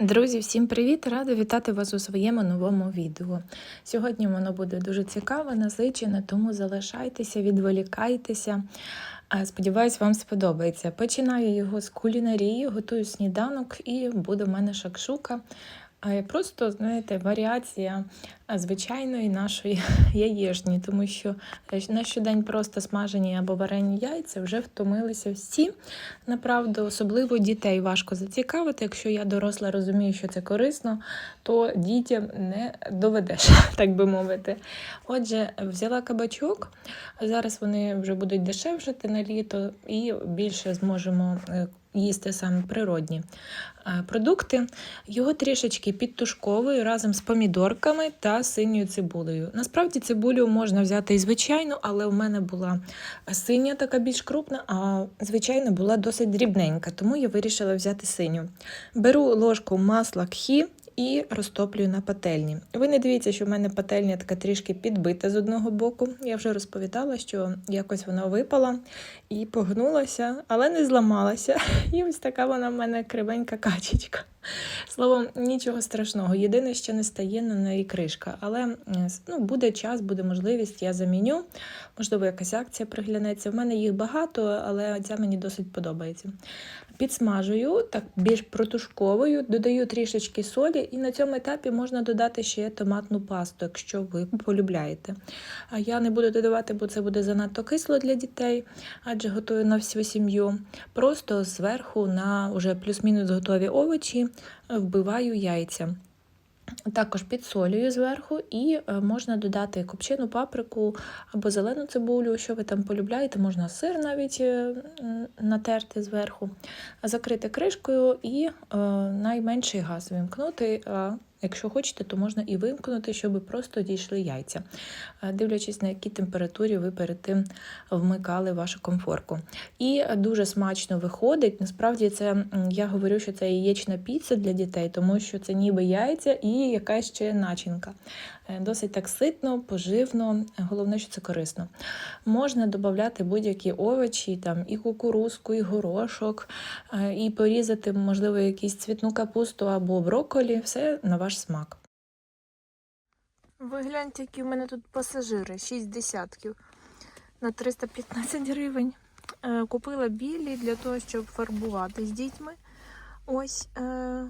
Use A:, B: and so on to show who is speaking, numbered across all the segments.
A: Друзі, всім привіт! Рада вітати вас у своєму новому відео. Сьогодні воно буде дуже цікаве, насичене, тому залишайтеся, відволікайтеся. Сподіваюсь, вам сподобається. Починаю його з кулінарії, готую сніданок і буде в мене шакшука. Просто, знаєте, варіація звичайної нашої яєчні, тому що е, на щодень просто смажені або варені яйця вже втомилися всі. Направду, особливо дітей важко зацікавити. Якщо я доросла розумію, що це корисно, то дітям не доведеш, так би мовити. Отже, взяла кабачок. Зараз вони вже будуть дешевшати на літо і більше зможемо е, їсти саме природні продукти. Його трішечки підтушковую разом з помідорками та синьою цибулею. Насправді цибулю можна взяти і звичайну, але в мене була синя, така більш крупна, а звичайна була досить дрібненька, тому я вирішила взяти синю. Беру ложку масла кхі. І розтоплюю на пательні. Ви не дивіться, що в мене пательня така трішки підбита з одного боку. Я вже розповідала, що якось вона випала і погнулася, але не зламалася. І ось така вона в мене кривенька качечка. Словом, нічого страшного. Єдине, що не стає на неї кришка. Але ну, буде час, буде можливість, я заміню. Можливо, якась акція приглянеться. В мене їх багато, але ця мені досить подобається. Підсмажую, так більш протушковую, додаю трішечки солі, і на цьому етапі можна додати ще томатну пасту, якщо ви полюбляєте. А я не буду додавати, бо це буде занадто кисло для дітей, адже готую на всю сім'ю. Просто зверху на уже плюс-мінус готові овочі вбиваю яйця. Також підсолюю зверху, і е, можна додати копчену паприку або зелену цибулю, що ви там полюбляєте, можна сир навіть е, натерти зверху, закрити кришкою і е, найменший газ вимкнути. Якщо хочете, то можна і вимкнути, щоб просто дійшли яйця, Е, дивлячись на якій температурі ви перед тим вмикали вашу комфорку. І дуже смачно виходить. Насправді, це я говорю, що це яєчна піца для дітей, тому що це ніби яйця і якась ще начинка. Е, Досить так ситно, поживно, головне, що це корисно. Можна додати будь-які овочі, там і кукурузку, і горошок, е, і порізати, можливо, якусь цвітну капусту або брокколі, все на ваш смак. Ви гляньте, які в мене тут пасажири, 6 десятків на 315 гривень. Е, Купила білі для того, щоб фарбувати з дітьми. Ось, е,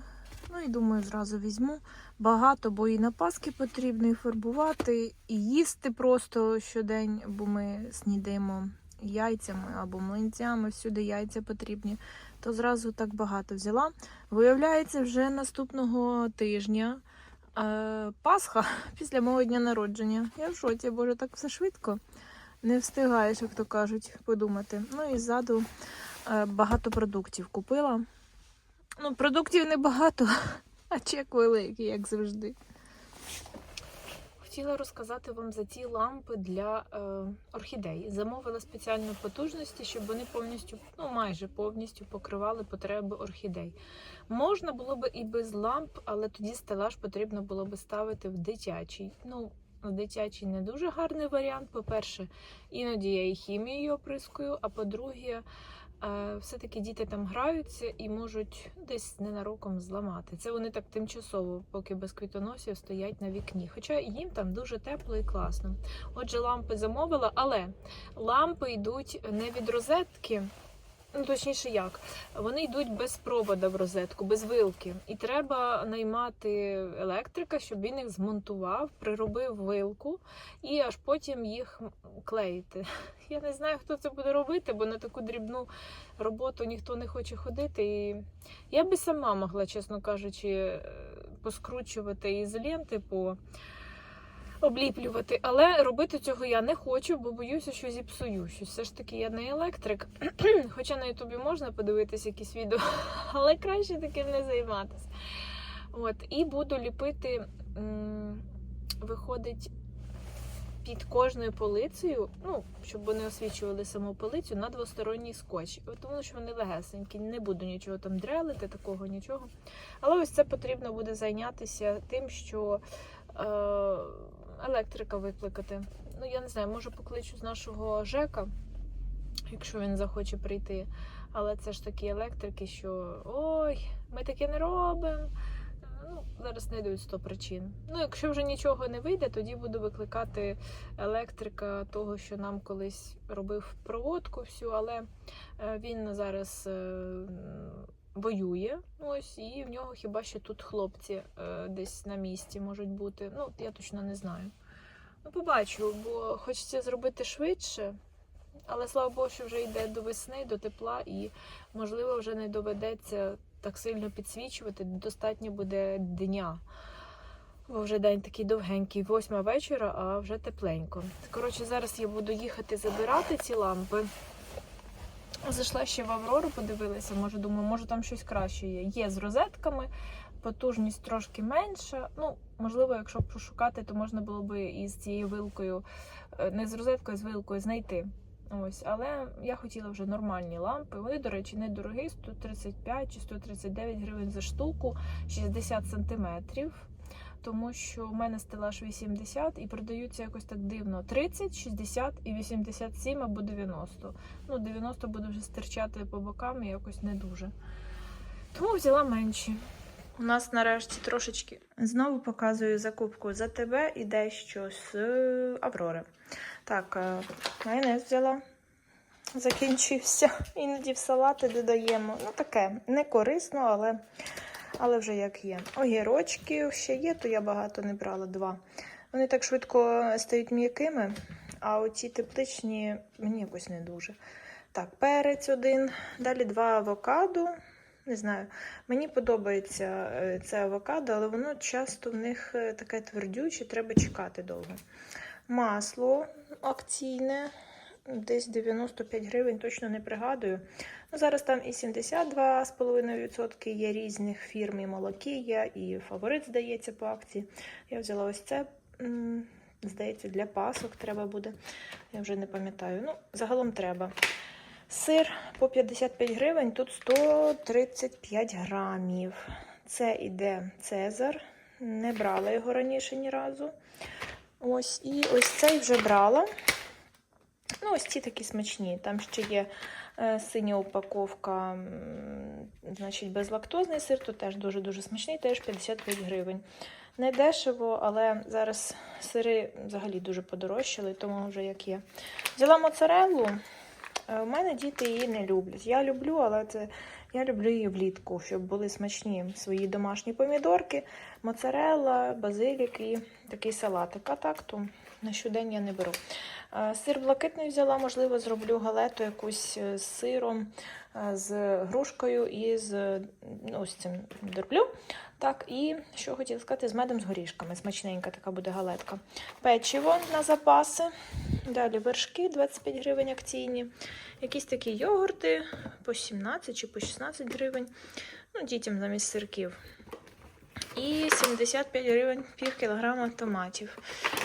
A: ну і думаю, зразу візьму. Багато, бо і на паски потрібно, і фарбувати, і їсти просто щодень, бо ми снідаємо яйцями або млинцями, всюди яйця потрібні. То зразу так багато взяла. Виявляється, вже наступного тижня е, Пасха після мого дня народження. Я в шоці, боже, так все швидко. Не встигаєш, як то кажуть, подумати. Ну і ззаду е, багато продуктів купила. Ну, продуктів небагато, а чек великий, як завжди. Хотіла розказати вам за ці лампи для е, орхідей. Замовила спеціальну потужності, щоб вони повністю, ну майже повністю покривали потреби орхідей. Можна було б і без ламп, але тоді стелаж потрібно було б ставити в дитячий. Ну, дитячий не дуже гарний варіант. По-перше, іноді я і хімією оприскую, а по-друге, все-таки діти там граються і можуть десь ненароком зламати. Це вони так тимчасово, поки без квітоносів стоять на вікні. Хоча їм там дуже тепло і класно. Отже, лампи замовила, але лампи йдуть не від розетки. Ну, точніше, як? Вони йдуть без провода в розетку, без вилки. І треба наймати електрика, щоб він їх змонтував, приробив вилку і аж потім їх клеїти. Я не знаю, хто це буде робити, бо на таку дрібну роботу ніхто не хоче ходити. І я би сама могла, чесно кажучи, е, поскручувати ізоленти по. Обліплювати, але робити цього я не хочу, бо боюся, що зіпсую щось. Все ж таки, я не електрик. Хоча на Ютубі можна подивитися якісь відео, але краще таким не займатися. От, і буду ліпити, виходить, під кожною полицею, ну, щоб вони освічували саму полицю на двосторонній скотч. Тому що вони легесенькі, не буду нічого там дрелити, такого нічого. Але ось це потрібно буде зайнятися тим, що е, електрика викликати. Ну, я не знаю, може покличу з нашого ЖЕКа, якщо він захоче прийти. Але це ж такі електрики, що ой, ми таке не робимо. зараз знайдуть 100 причин. Ну, якщо вже нічого не вийде, тоді буду викликати електрика того, що нам колись робив проводку всю, але е, він зараз е, воює. Ось, і в нього хіба що тут хлопці е, десь на місці можуть бути. Ну, я точно не знаю. Ну, побачу, бо хочеться зробити швидше. Але слава Богу, що вже йде до весни, до тепла, і можливо вже не доведеться так сильно підсвічувати. Достатньо буде дня. Бо вже день такий довгенький, восьма вечора, а вже тепленько. Коротше, зараз я буду їхати забирати ці лампи. Зайшла ще в Аврору, подивилася, може, думаю, може там щось краще є. Є з розетками, потужність трошки менша. Ну, можливо, якщо пошукати, то можна було би із цією вилкою, е, не з розеткою, а з вилкою знайти. Ось, але я хотіла вже нормальні лампи. Вони, до речі, недорогі, 135 чи 139 гривень за штуку, 60 сантиметрів. Тому що в мене стелаж 80 і продаються якось так дивно: 30, 60 і 87 або 90. Ну, 90 буде вже стирчати по бокам і якось не дуже. Тому взяла менші. У нас нарешті трошечки знову показую закупку за тебе і дещо з е, Аврори. Так, е, майонез взяла. Закінчився. Іноді в салати додаємо. Ну, таке, не корисно, але, але вже як є. Огірочки ще є, то я багато не брала два. Вони так швидко стають м'якими, а оці тепличні мені якось не дуже. Так, перець один, далі два авокадо. Не знаю, мені подобається е, це авокадо, але воно часто в них е, таке твердюче, треба чекати довго. Масло акційне, десь 95 гривень, точно не пригадую. Ну, зараз там і 72,5% є різних фірм, і молокія, і фаворит, здається, по акції. Я взяла ось це, здається, для пасок треба буде. Я вже не пам'ятаю. Ну, загалом треба. Сир по 55 гривень, тут 135 грамів. Це іде Цезар. Не брала його раніше ні разу. Ось, і ось цей вже брала. Ну, ось ці такі смачні. Там ще є е, синя упаковка, значить, безлактозний сир, тут теж дуже-дуже смачний, теж 55 гривень. Не дешево, але зараз сири взагалі дуже подорожчали, тому вже як є. Взяла моцареллу. Е, У мене діти її не люблять. Я люблю, але це я люблю її влітку, щоб були смачні свої домашні помідорки, моцарелла, базилік і такий салатик. А так то на щодень я не беру. Е, Сир блакитний взяла, можливо, зроблю галету якусь з сиром, е, з грушкою і з ну, ось цим дроблю. Так, і що хотіла сказати, з медом з горішками. Смачненька така буде галетка. Печиво на запаси. Далі вершки 25 гривень акційні. Якісь такі йогурти по 17 чи по 16 гривень. Ну, дітям замість сирків. І 75 гривень пів кілограма томатів.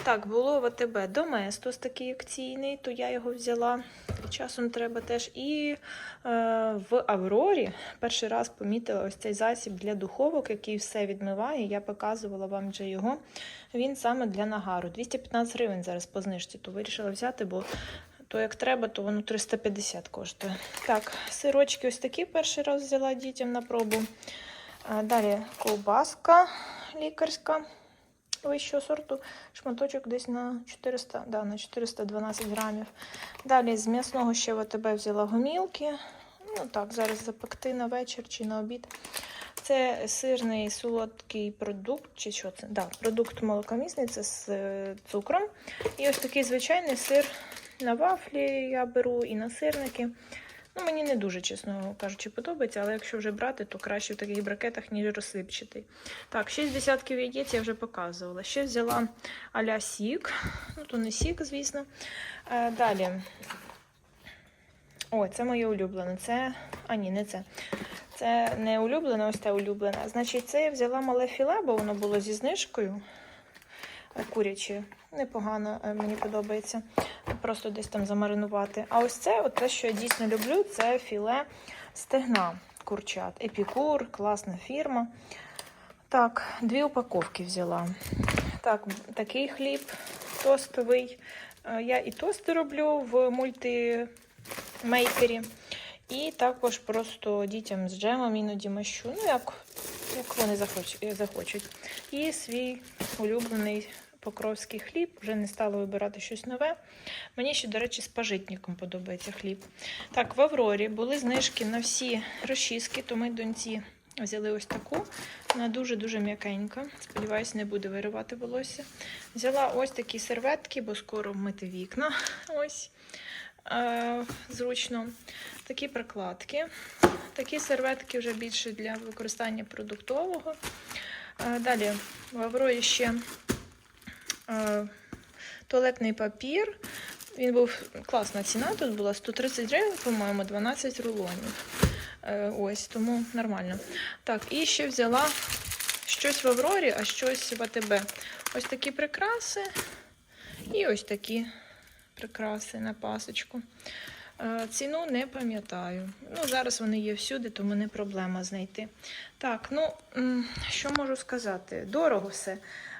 A: Так, було в АТБ Доместос такий акційний, то я його взяла. Часом треба теж. І е, в Аврорі перший раз помітила ось цей засіб для духовок, який все відмиває. Я показувала вам вже його. Він саме для нагару. 215 гривень зараз по знижці, то вирішила взяти, бо то як треба, то воно 350 коштує. Так, сирочки ось такі перший раз взяла дітям на пробу. Далі ковбаска лікарська вищого сорту, шматочок десь на 400, да, на 412 грамів. Далі з м'ясного ще в АТБ взяла гомілки. Ну так, зараз запекти на вечір чи на обід. Це сирний солодкий продукт, чи що це? Да, продукт молокомісний, це з е, цукром. І ось такий звичайний сир на вафлі я беру і на сирники. Ну, мені не дуже, чесно кажучи, подобається, але якщо вже брати, то краще в таких бракетах, ніж розсипчатий. Так, 6 десятків яєць я вже показувала. Ще взяла а-ля сік. Ну, то не сік, звісно. Е, далі. О, це моє улюблене. Це. А, ні, не це. Це не улюблене, ось те улюблене. Значить, це я взяла мале філе, бо воно було зі знижкою. Куряче. Непогано, е, мені подобається. Просто десь там замаринувати. А ось це, от те, що я дійсно люблю, це філе стегна курчат. Епікур, класна фірма. Так, дві упаковки взяла. Так, такий хліб тостовий. Е, Я і тости роблю в мультимейкері. І також просто дітям з джемом іноді мащу. Ну, як як вони захочуть. І свій улюблений покровський хліб. Вже не стала вибирати щось нове. Мені ще, до речі, з пажитником подобається хліб. Так, в Аврорі були знижки на всі розчіски, то ми доньці взяли ось таку. Вона дуже-дуже м'якенька. Сподіваюсь, не буде виривати волосся. Взяла ось такі серветки, бо скоро мити вікна. Ось. Е, зручно. Такі прикладки. Такі серветки вже більше для використання продуктового. Е, Далі в Аврорі ще туалетний папір. Він був класна ціна, тут була 130 гривень, по-моєму, 12 рулонів. Е, Ось, тому нормально. Так, і ще взяла щось в Аврорі, а щось в АТБ. Ось такі прикраси і ось такі прикраси на пасочку. Е, Ціну не пам'ятаю. Ну, зараз вони є всюди, тому не проблема знайти. Так, ну що можу сказати? Дорого все.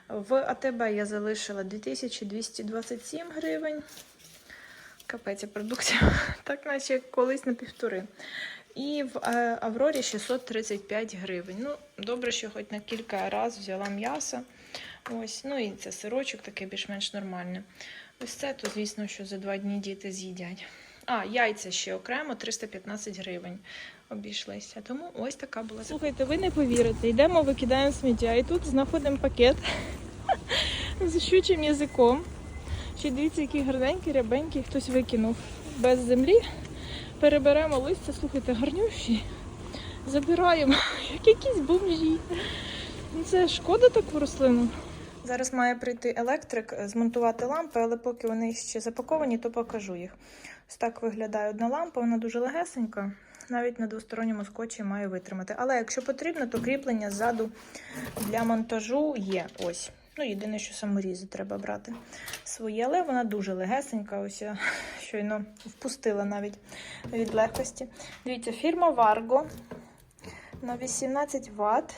A: В АТБ я залишила 2227 гривень. Капець, продуктів, так наче колись на півтори. І в е, Аврорі 635 гривень. Ну, добре, що хоч на кілька разів взяла м'ясо. Ось, ну і це сирочок таке більш-менш нормальне. Ось це, то, звісно, що за два дні діти з'їдять. А, яйця ще окремо 315 гривень обійшлися. Тому ось така була. Слухайте, ви не повірите, йдемо, викидаємо сміття, і тут знаходимо пакет з щучим язиком. Ще дивіться, який гарненький, рябенький, хтось викинув без землі. Переберемо листя, слухайте, гарнющі. Забираємо, як якісь бомжі. Ну, Це шкода таку рослину. Зараз має прийти електрик, е, змонтувати лампи, але поки вони ще запаковані, то покажу їх. Ось так виглядає одна лампа, вона дуже легесенька, навіть на двосторонньому скотчі має витримати. Але якщо потрібно, то кріплення ззаду для монтажу є. Ось. Ну, єдине, що саморізи треба брати свої, але вона дуже легесенька. Ось я щойно впустила навіть від легкості. Дивіться, фірма Vargo на 18 Вт.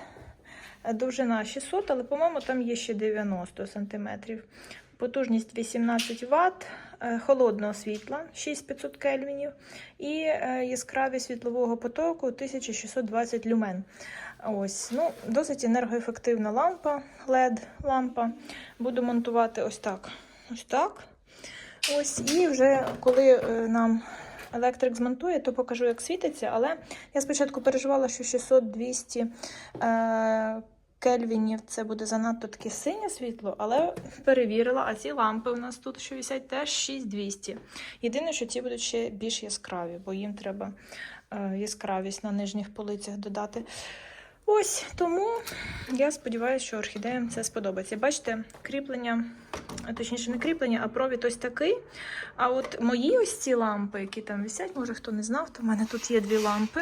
A: Довжина 600, але, по-моєму, там є ще 90 см. Потужність 18 Вт, холодного світла 6500 кельвінів і е, яскравість світлового потоку 1620 люмен. Ось, ну, Досить енергоефективна лампа, LED-лампа. Буду монтувати ось так. Ось так. Ось, І вже коли е, нам електрик змонтує, то покажу, як світиться. Але я спочатку переживала, що 600-200 е, кельвінів це буде занадто таке синє світло, але перевірила, а ці лампи у нас тут, що висять, теж 6200. Єдине, що ці будуть ще більш яскраві, бо їм треба е, яскравість на нижніх полицях додати. Ось тому я сподіваюся, що орхідеям це сподобається. Бачите, кріплення, точніше, не кріплення, а провід ось такий. А от мої ось ці лампи, які там висять, може хто не знав, то в мене тут є дві лампи.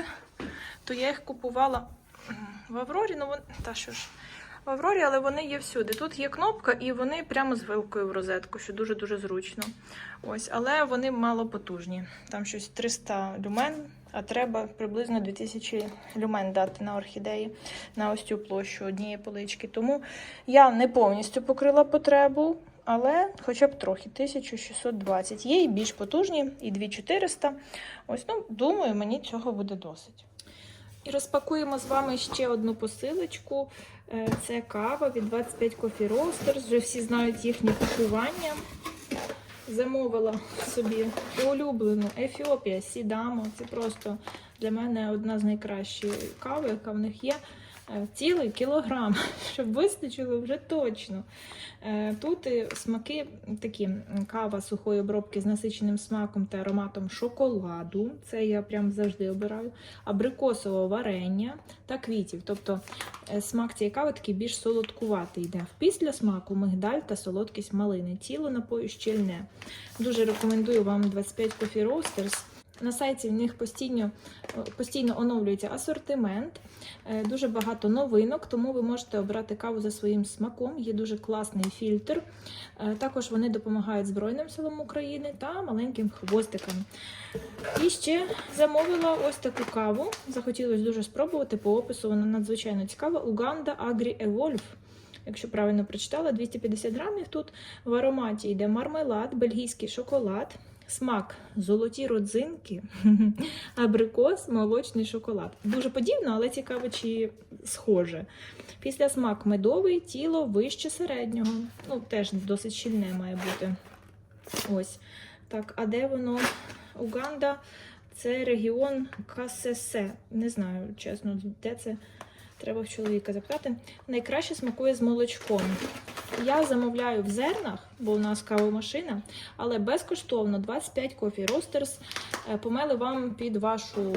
A: То я їх купувала в Аврорі, ну вон, та що ж, в Аврорі, але вони є всюди. Тут є кнопка, і вони прямо з вилкою в розетку, що дуже-дуже зручно. Ось, але вони мало потужні. Там щось 300 люмен, а треба приблизно 2000 люмен дати на орхідеї на ось цю площу однієї полички. Тому я не повністю покрила потребу, але хоча б трохи 1620. Є і більш потужні, і 2400. Ось, ну, думаю, мені цього буде досить. І розпакуємо з вами ще одну посилочку. Е, Це кава від 25 Coffee Roasters. Вже всі знають їхнє пакування. Замовила собі улюблену Ефіопія Сідамо. Це просто для мене одна з найкращих кав, яка в них є. Е, Цілий кілограм, щоб вистачило вже точно. Е, Тут смаки такі кава сухої обробки з насиченим смаком та ароматом шоколаду. Це я прям завжди обираю. Абрикосового варення та квітів. Тобто е, смак цієї кави такий більш солодкуватий йде. Після смаку мигдаль та солодкість малини. Тіло напою щільне. Дуже рекомендую вам 25 Coffee Roasters. На сайті в них постійно, постійно оновлюється асортимент, е, дуже багато новинок, тому ви можете обрати каву за своїм смаком. Є дуже класний фільтр. Е, Також вони допомагають Збройним силам України та маленьким хвостикам. І ще замовила ось таку каву. Захотілося дуже спробувати. По опису вона надзвичайно цікава. Уганда Агрі Evolve. Якщо правильно прочитала, 250 грамів тут в ароматі йде мармелад, бельгійський шоколад, Смак золоті родзинки, абрикос, молочний шоколад. Дуже подібно, але цікаво, чи схоже. Після смак медовий, тіло вище середнього. Ну, теж досить щільне має бути. Ось. Так, а де воно? Уганда це регіон Касесе. Не знаю, чесно, де це. Треба в чоловіка запитати. Найкраще смакує з молочком. Я замовляю в зернах, бо у нас кавомашина, але безкоштовно 25 кофі Roasters е, помели вам під вашу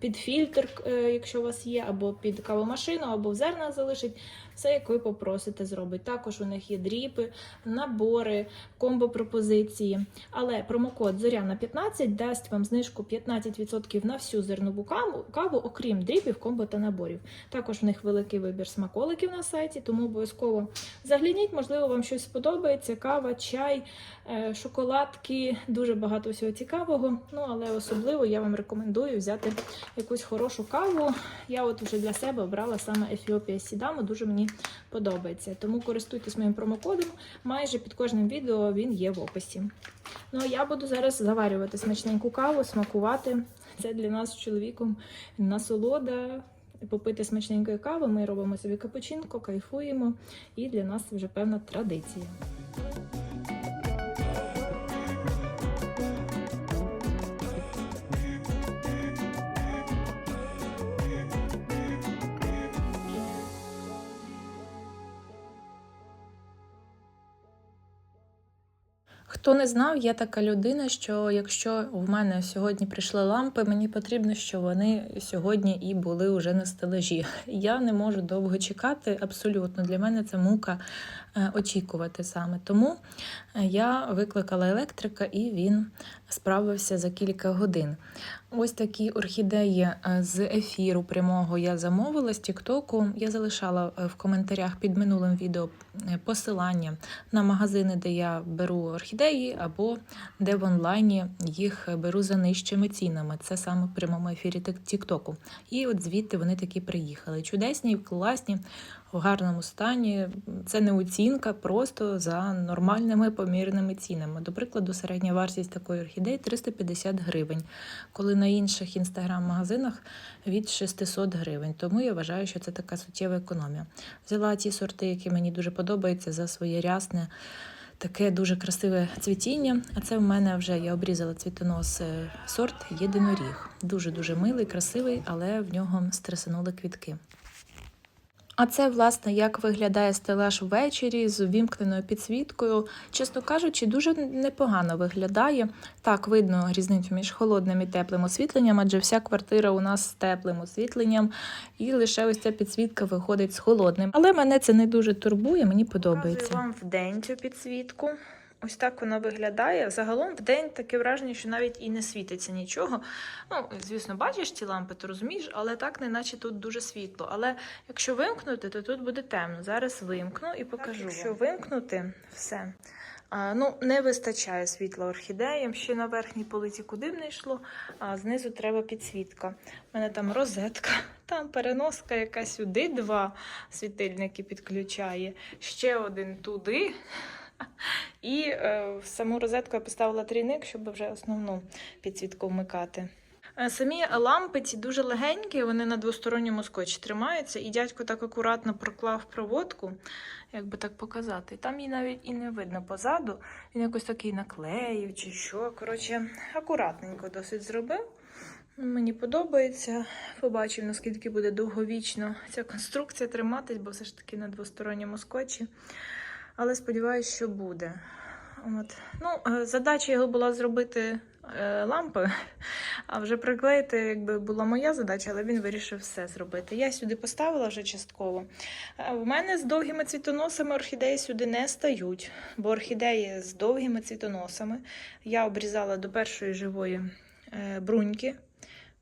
A: під фільтр, е, якщо у вас є, або під кавомашину, або в зернах залишить. Все, як ви попросите зробить. Також у них є дріпи, набори, комбо-пропозиції. Але промокод Зоряна 15 дасть вам знижку 15% на всю зернову каву, окрім дріпів, комбо та наборів. Також в них великий вибір смаколиків на сайті, тому обов'язково загляніть, можливо, вам щось сподобається. Кава, чай, е, шоколадки, дуже багато всього цікавого. Ну, але особливо я вам рекомендую взяти якусь хорошу каву. Я от вже для себе обрала саме Ефіопія Сідамо, дуже мені подобається. Тому користуйтесь моїм промокодом. Майже під кожним відео він є в описі. Ну а я буду зараз заварювати смачненьку каву, смакувати. Це для нас з чоловіком насолода. Попити смачненької кави, ми робимо собі капучинку, кайфуємо, і для нас вже певна традиція. Хто не знав, я така людина, що якщо в мене сьогодні прийшли лампи, мені потрібно, щоб вони сьогодні і були вже на стелажі. Я не можу довго чекати, абсолютно. Для мене це мука е, очікувати саме. Тому е, я викликала електрика і він справився за кілька годин. Ось такі орхідеї е, з ефіру прямого я замовила з Тіктоку. Я залишала е, в коментарях під минулим відео е, посилання на магазини, де я беру орхідеї, або де в онлайні їх беру за нижчими цінами. Це саме в прямому ефірі Тік- Тіктоку. І от звідти вони такі приїхали. Чудесні, класні, в гарному стані. Це не оцінка, просто за нормальними помірними цінами. До прикладу, середня вартість такої орхідеї 350 гривень, коли на інших інстаграм-магазинах від 600 гривень. Тому я вважаю, що це така суттєва економія. Взяла ті сорти, які мені дуже подобаються за своє рясне. Таке дуже красиве цвітіння. А це в мене вже я обрізала цвітонос е, сорт єдиноріг. Дуже дуже милий, красивий, але в нього стресанули квітки. А це, власне, як виглядає стелаж ввечері з увімкненою підсвіткою. Чесно кажучи, дуже непогано виглядає. Так, видно різницю між холодним і теплим освітленням, адже вся квартира у нас з теплим освітленням, і лише ось ця підсвітка виходить з холодним. Але мене це не дуже турбує, мені подобається.
B: Показую
A: вам в день цю підсвітку. Ось так вона виглядає. Загалом в день таке враження, що навіть і не світиться нічого. Ну, звісно, бачиш ці лампи, то розумієш, але так, неначе тут дуже світло. Але якщо вимкнути, то тут буде темно. Зараз вимкну і покажу.
B: Так,
A: якщо вимкнути, все. А, ну, не вистачає світла орхідеям. Ще на верхній полиці куди б не йшло, а знизу треба підсвітка. У мене там розетка, там переноска якась сюди, два світильники підключає, ще один туди. І е, в саму розетку я поставила трійник, щоб вже основну підсвітку вмикати. Е, Самі лампи ці дуже легенькі, вони на двосторонньому скотчі тримаються, і дядько так акуратно проклав проводку, як би так показати. Там її навіть і не видно позаду. Він якось такий наклеїв чи що. Коротше, акуратненько досить зробив. Мені подобається. Побачив, наскільки буде довговічно ця конструкція триматись, бо все ж таки на двосторонньому скотчі. Але сподіваюся, що буде. От. Ну, е, задача його була зробити е, лампи, а вже приклеїти, якби була моя задача, але він вирішив все зробити. Я сюди поставила вже частково. Е, В мене з довгими цвітоносами орхідеї сюди не стають, бо орхідеї з довгими цвітоносами я обрізала до першої живої е, бруньки.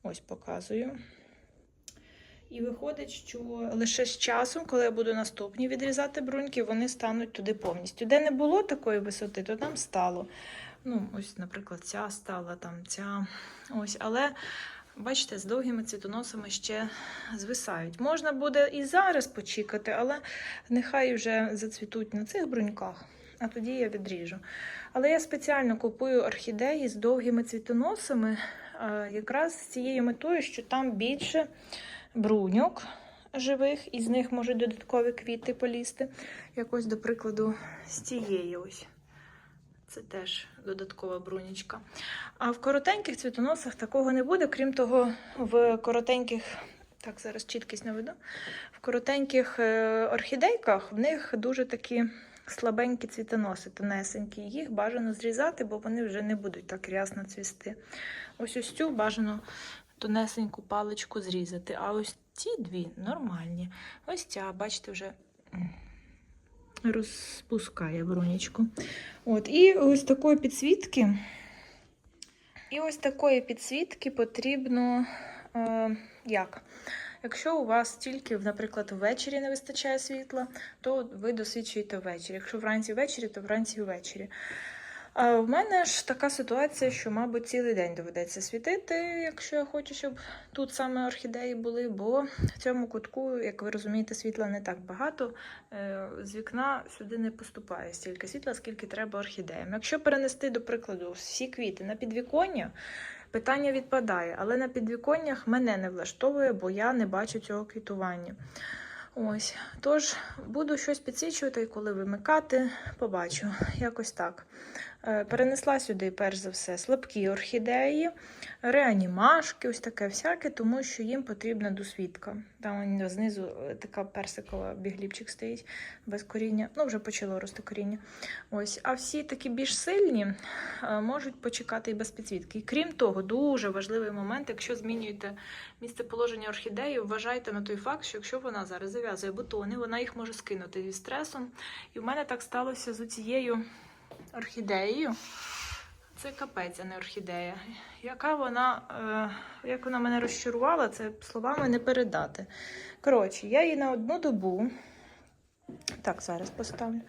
A: Ось показую. І виходить, що лише з часом, коли я буду наступні відрізати бруньки, вони стануть туди повністю. Де не було такої висоти, то там стало. Ну, ось, наприклад, ця стала, там ця. Ось, але. Бачите, з довгими цвітоносами ще звисають. Можна буде і зараз почекати, але нехай вже зацвітуть на цих бруньках. а тоді я відріжу. Але я спеціально купую орхідеї з довгими цвітоносами, якраз з цією метою, що там більше бруньок живих, і з них можуть додаткові квіти полізти. Якось, до прикладу, з цієї ось. Це теж додаткова брунічка. А в коротеньких цвітоносах такого не буде. Крім того, в коротеньких, так, зараз чіткість наведу, в коротеньких е, орхідейках в них дуже такі слабенькі цвітоноси, тонесенькі. Їх бажано зрізати, бо вони вже не будуть так рясно цвісти. Ось ось цю бажано тонесеньку паличку зрізати. А ось ці дві нормальні. Ось ця, бачите, вже розпускає брунічку. От, і ось такої підсвітки. І ось такої підсвітки потрібно е, як? Якщо у вас тільки, наприклад, ввечері не вистачає світла, то ви досвідчуєте ввечері. Якщо вранці ввечері, то вранці ввечері. А в мене ж така ситуація, що, мабуть, цілий день доведеться світити, якщо я хочу, щоб тут саме орхідеї були, бо в цьому кутку, як ви розумієте, світла не так багато. Е, З вікна сюди не поступає стільки світла, скільки треба орхідеям. Якщо перенести, до прикладу, всі квіти на підвіконня, питання відпадає, але на підвіконнях мене не влаштовує, бо я не бачу цього квітування. Ось, тож буду щось підсвічувати, коли вимикати, побачу. Якось так. Е, Перенесла сюди, перш за все, слабкі орхідеї, реанімашки, ось таке всяке, тому що їм потрібна досвідка. Там знизу е, така персикова бігліпчик стоїть без коріння. Ну, вже почало рости коріння. Ось. А всі такі більш сильні е, можуть почекати і без підсвітки. І крім того, дуже важливий момент, якщо змінюєте місце положення орхідеї, вважайте на той факт, що якщо вона зараз зав'язує бутони, вона їх може скинути зі стресом. І в мене так сталося з цією орхідеєю. Це капець, а не орхідея. Яка вона, е, як вона мене розчарувала, це словами не передати. Коротше, я її на одну добу, так, зараз поставлю,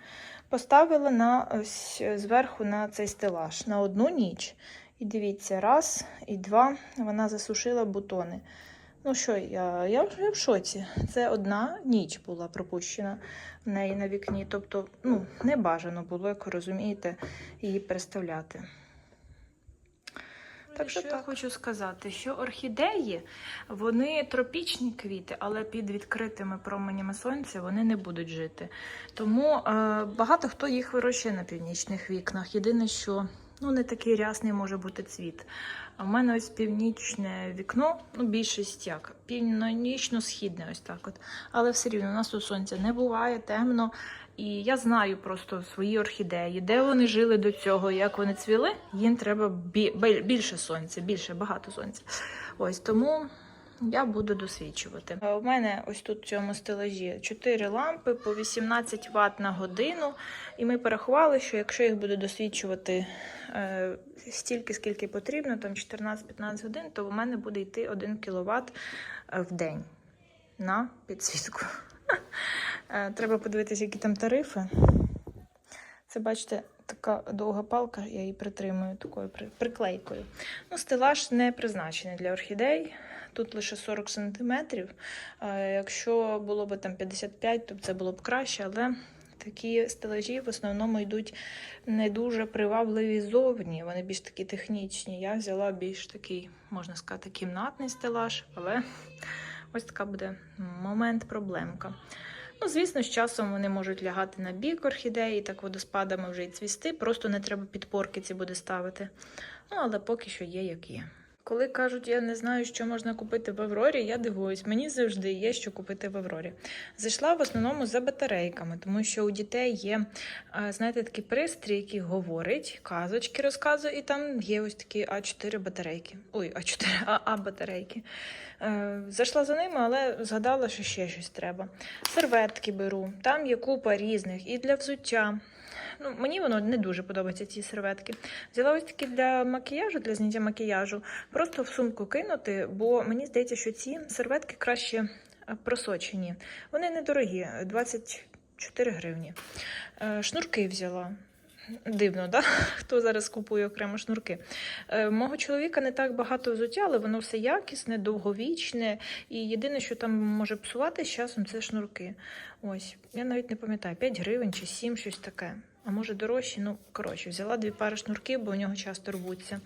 A: поставила на ось зверху на цей стелаж на одну ніч. І дивіться, раз і два вона засушила бутони. Ну що, я, я, в- в шоці. Це одна ніч була пропущена в неї на вікні. Тобто, ну, не бажано було, як ви розумієте, її переставляти. Так що
B: що
A: так.
B: я хочу сказати, що орхідеї вони тропічні квіти, але під відкритими променями сонця вони не будуть жити. Тому е, багато хто їх вирощує на північних вікнах. Єдине, що ну не такий рясний може бути цвіт. А в мене ось північне вікно, ну більшість як північно-східне, ось так от. Але все рівно у нас тут сонця не буває, темно. І я знаю просто свої орхідеї, де вони жили до цього, як вони цвіли. Їм треба бі- бі- більше сонця, більше багато сонця. Ось тому я буду досвідчувати. Е, У мене ось тут в цьому стелажі 4 лампи по 18 Вт на годину. І ми порахували, що якщо їх буду досвідчувати е, стільки, скільки потрібно, там 14-15 годин, то в мене буде йти 1 кВт в день на підсвітку. Е, Треба подивитися, які там тарифи. Це, бачите, така довга палка, я її притримую такою приклейкою. Ну, стелаж не призначений для орхідей. Тут лише 40 см. Якщо було б там 55, то це було б краще, але такі стелажі в основному йдуть не дуже привабливі зовні, вони більш такі технічні. Я взяла більш такий, можна сказати, кімнатний стелаж, але ось така буде момент проблемка. Ну, звісно, з часом вони можуть лягати на бік орхідеї, так водоспадами вже і цвісти, просто не треба підпорки ці буде ставити. Ну, але поки що є, як є. Коли кажуть, я не знаю, що можна купити в Аврорі, я дивуюсь, мені завжди є що купити в Аврорі. Зайшла в основному за батарейками, тому що у дітей є, е, знаєте, такий пристрій, який говорить, казочки розказує, і там є ось такі А4 батарейки. Ой, А4, АА батарейки. Е, Зайшла за ними, але згадала, що ще щось треба. Серветки беру, там є купа різних і для взуття. Ну, мені воно не дуже подобається, ці серветки. Взяла ось такі для макіяжу, для зняття макіяжу, просто в сумку кинути, бо мені здається, що ці серветки краще е, просочені. Вони недорогі, 24 гривні. Е, Шнурки взяла. Дивно, да? хто зараз купує окремо шнурки. Е, Мого чоловіка не так багато взуття, але воно все якісне, довговічне. І єдине, що там може псувати з часом, це шнурки. Ось, я навіть не пам'ятаю, 5 гривень чи 7, щось таке. а може дорожчі. Ну, коротше, взяла дві пари шнурків, бо у нього часто рвуться.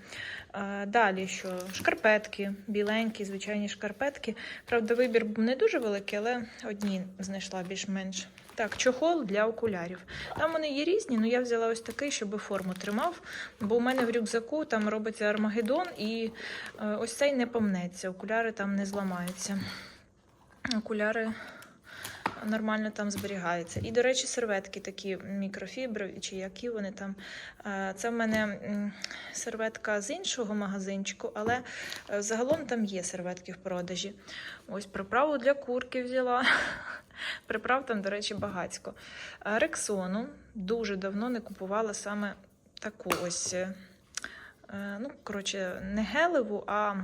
B: Е, Далі що? Шкарпетки, біленькі, звичайні шкарпетки. Правда, вибір був не дуже великий, але одні знайшла більш-менш. Так, чохол для окулярів. Там вони є різні, але я взяла ось такий, щоб форму тримав. Бо у мене в рюкзаку там робиться армагеддон, і е, ось цей не помнеться. Окуляри там не зламаються. Окуляри нормально там зберігаються. І, до речі, серветки такі мікрофіброві, чи які вони там. Е, Це в мене серветка з іншого магазинчику, але е, загалом там є серветки в продажі. Ось приправу для курки взяла. Приправ там, до речі, багацько. Е, Рексону дуже давно не купувала саме таку ось. Е, Ну, коротше, не гелеву, а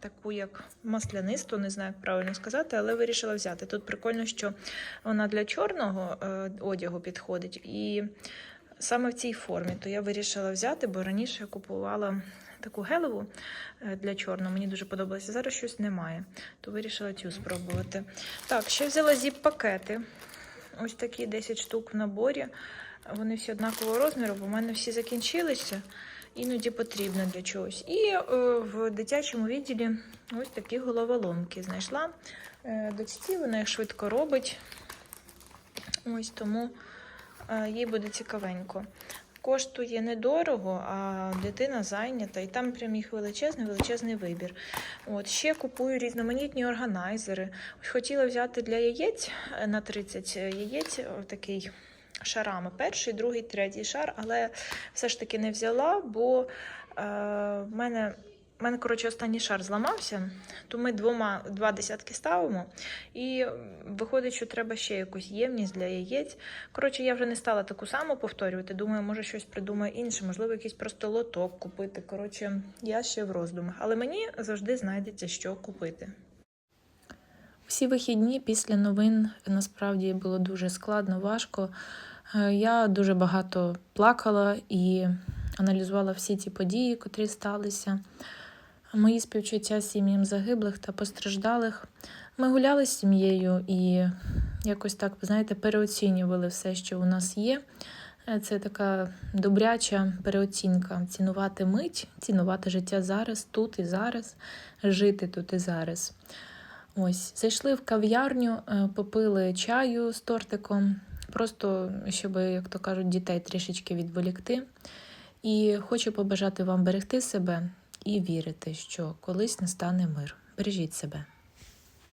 B: таку як маслянисту, не знаю, як правильно сказати, але вирішила взяти. Тут прикольно, що вона для чорного е, одягу підходить, і саме в цій формі. То я вирішила взяти, бо раніше я купувала таку гелеву е, для чорного. Мені дуже подобалося. Зараз щось немає, то вирішила цю спробувати. Так, ще взяла зіп-пакети. Ось такі 10 штук в наборі. Вони всі однакового розміру, бо в мене всі закінчилися. Іноді потрібно для чогось. І е, в дитячому відділі ось такі головоломки знайшла. Е, дочці вона їх швидко робить. Ось тому е, їй буде цікавенько. Коштує недорого, а дитина зайнята, і там прям їх величезний, величезний вибір. От ще купую різноманітні органайзери. Хотіла взяти для яєць на 30 яєць такий шарами. Перший, другий, третій шар, але все ж таки не взяла, бо е, в мене. У мене, коротше, останній шар зламався, то ми двома, два десятки ставимо. І виходить, що треба ще якусь ємність для яєць. Коротше, я вже не стала таку саму повторювати. Думаю, може щось придумаю інше, можливо, якийсь просто лоток купити. Коротше, я ще в роздумах. Але мені завжди знайдеться, що купити.
A: Всі вихідні після новин насправді було дуже складно, важко. Е, Я дуже багато плакала і аналізувала всі ці події, котрі сталися. Мої співчуття сім'ям загиблих та постраждалих. Ми гуляли з сім'єю і якось так, знаєте, переоцінювали все, що у нас є. Е, Це така добряча переоцінка. Цінувати мить, цінувати життя зараз, тут і зараз, жити тут і зараз. Ось, зайшли в кав'ярню, е, попили чаю з тортиком, просто щоб, як то кажуть, дітей трішечки відволікти. І хочу побажати вам берегти себе і вірити, що колись настане мир. Бережіть себе.